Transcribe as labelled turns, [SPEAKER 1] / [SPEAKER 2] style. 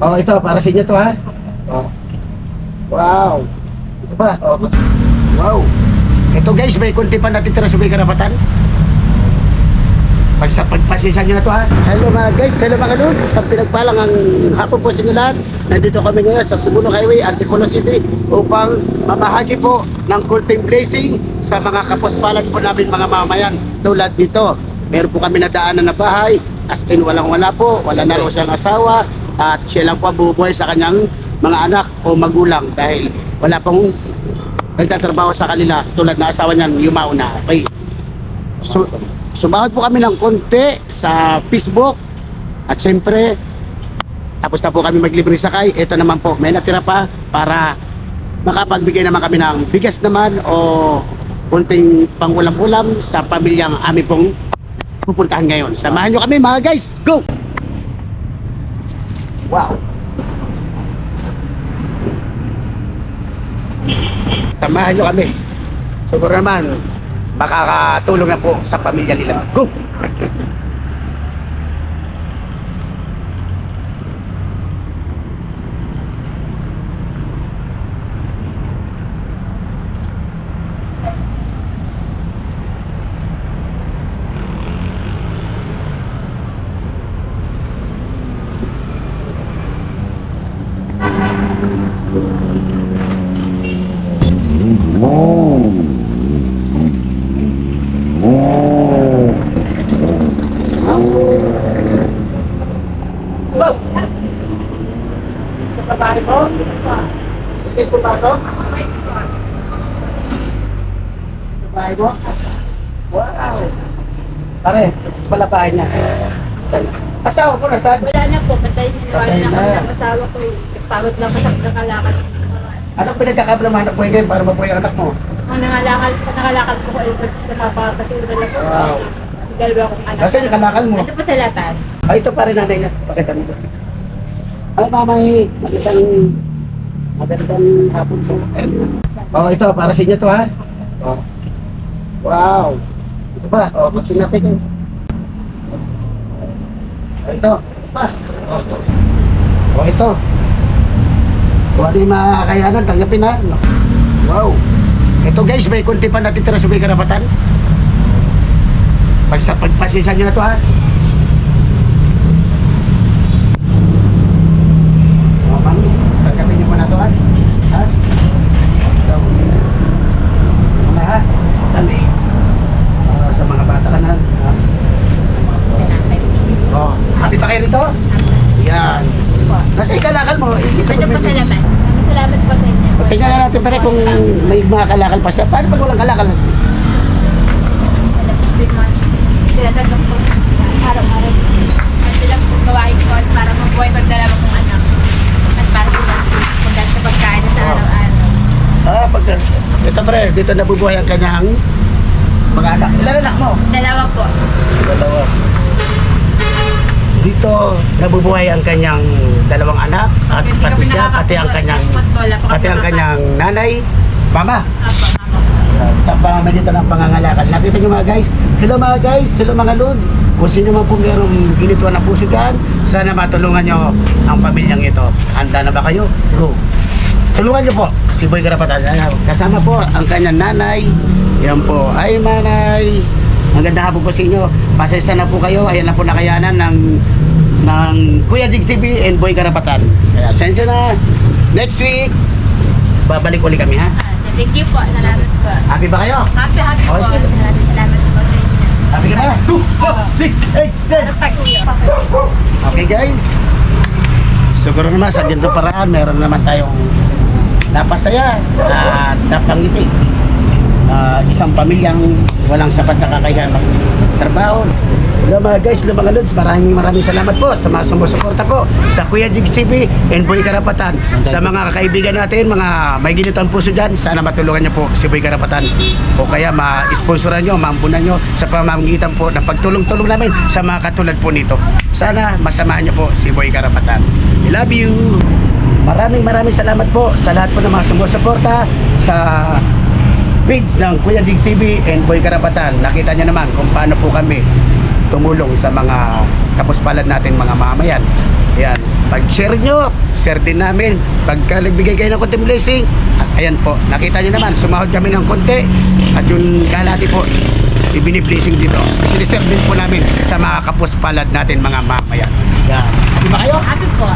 [SPEAKER 1] Oh, ito, para sa inyo to ha. Oh. Wow. Ito pa. Oh. Wow. Ito guys, may kunti pa natitira sa may karapatan. Pag sa pagpasensya nyo na to ha. Hello mga guys, hello mga lord. Isang pinagpalang ang hapon po sa inyo lahat. Nandito kami ngayon sa Subuno Highway, Antipolo City upang mamahagi po ng kunting blessing sa mga kapuspalad po namin mga mamayan tulad dito. Meron po kami nadaanan na bahay, as in walang wala po, wala na raw siyang asawa at siya lang po ang bumubuhay sa kanyang mga anak o magulang dahil wala pong nagtatrabaho sa kanila tulad na asawa niyan yumao na. Okay. So, sumahod po kami ng konti sa Facebook. At siyempre tapos na po kami maglibre sakay. Ito naman po may natira pa para makapagbigay naman kami ng bigas naman o kunting pangulam-ulam sa pamilyang amin pong pupuntahan ngayon. Samahan nyo kami mga guys. Go wow samahan nyo kami siguro naman makakatulong na po sa pamilya nila. Go! Babae mo? Hindi pumasok? Sa bahay mo? Wow! Pare, pala bahay niya. Asawa ko?
[SPEAKER 2] Wala na po, patay na. Wala
[SPEAKER 1] Patay
[SPEAKER 2] na
[SPEAKER 1] na.
[SPEAKER 2] kami ng asawa ko. Pagod lang sa nakalakad.
[SPEAKER 1] Anong pinagkakabalaman na buhay kayo para mabuhay ang anak mo?
[SPEAKER 2] Ang nangalakad, nakalakad ko ko sa mapa kasi wala ko.
[SPEAKER 1] Wow.
[SPEAKER 2] Dalawa kong anak.
[SPEAKER 1] Nasaan yung kalakal mo?
[SPEAKER 2] Ito po sa latas.
[SPEAKER 1] Ay, ito pa rin nanay niya. Pakita mo. Ay, mamay, magandang magandang hapon po. Oh, ito, para sa inyo to ha. Oh. Wow. Ito pa, oh, pag tinapit ko. Ito pa. Oh, ito. Kung ano yung mga kakayanan, tanggapin na. Wow. Ito guys, may kunti pa natitira sa may karapatan. Pag sa nyo na to ha. O, ma'am, tanggapin niyo muna to, ha? Ha? Ikaw, muna, ha? Dali. Para sa mga bata ka na. Ha? Oh, happy pa kayo rito? Yan. Nasa ikalakal mo.
[SPEAKER 2] Ito po sa. Maraming salamat po sa inyo.
[SPEAKER 1] Tingnan natin pare kung may mga kalakal pa siya. Paano pag walang kalakal?
[SPEAKER 2] Sinasagap po. Araw-araw. At sila po gawain ko para mabuhay ko ang dalawa kong anak. At para po magdala sa pagkain sa araw-araw.
[SPEAKER 1] Ah, pag... Ito pare, dito nabubuhay ang kanyang mga anak. Ilan anak mo?
[SPEAKER 2] Dalawa po.
[SPEAKER 1] Dalawa. Dito nabubuhay ang kanyang dalawang anak at
[SPEAKER 2] Hindi
[SPEAKER 1] pati
[SPEAKER 2] kami
[SPEAKER 1] siya, pati ang kanyang pati ang kanyang nanay, mama.
[SPEAKER 2] Apo, apo.
[SPEAKER 1] Sa pamamagitan ng pangangalakal. Nakita niyo mga guys? Hello mga guys, hello mga lord. Kung sino man po merong ginituan na puso dyan, sana matulungan nyo ang pamilyang ito. Handa na ba kayo? Go! Tulungan nyo po si Boy Garapatan. Kasama po ang kanyang nanay. Yan po. Ay manay. Ang ganda hapon po sa inyo. Pasensya na po kayo. Ayan na po nakayanan ng ng Kuya Dig TV and Boy Garapatan. Kaya sensya na. Next week, babalik uli kami ha.
[SPEAKER 2] Ah, Thank you po. Salamat po.
[SPEAKER 1] Happy ba kayo?
[SPEAKER 2] Happy, happy po. Maraming salamat po.
[SPEAKER 1] Happy ka na? 2, 4, 6, 8, 10.
[SPEAKER 2] Ano pa, kuya?
[SPEAKER 1] Okay guys. Siguro naman sa ganito paraan, meron naman tayong napasaya at napangiti. Ah, isang pamilyang walang sapat na kakayahan magtrabaho. Hello mga guys, hello mga lods, maraming maraming salamat po sa mga sumusuporta po sa Kuya Jigs TV and Boy Karapatan. Sa mga kaibigan natin, mga may ginitang puso dyan, sana matulungan niyo po si Boy Karapatan. O kaya ma-sponsoran nyo, maampunan nyo sa pamamagitan po ng pagtulong-tulong namin sa mga katulad po nito. Sana masamahan niyo po si Boy Karapatan. I love you! Maraming maraming salamat po sa lahat po ng mga sumusuporta sa page ng Kuya Dig TV and Boy Karapatan. Nakita niyo naman kung paano po kami tumulong sa mga kapuspalad natin mga mamayan. Yan. Pag share nyo, share din namin. Pagka nagbigay kayo ng konting blessing, ayan po, nakita nyo naman, sumahod kami ng konti. At yung kalahati po, ibiniblessing dito. Sinishare din po namin sa mga kapuspalad natin mga mamayan. Yan. Di ba kayo?
[SPEAKER 2] Happy po.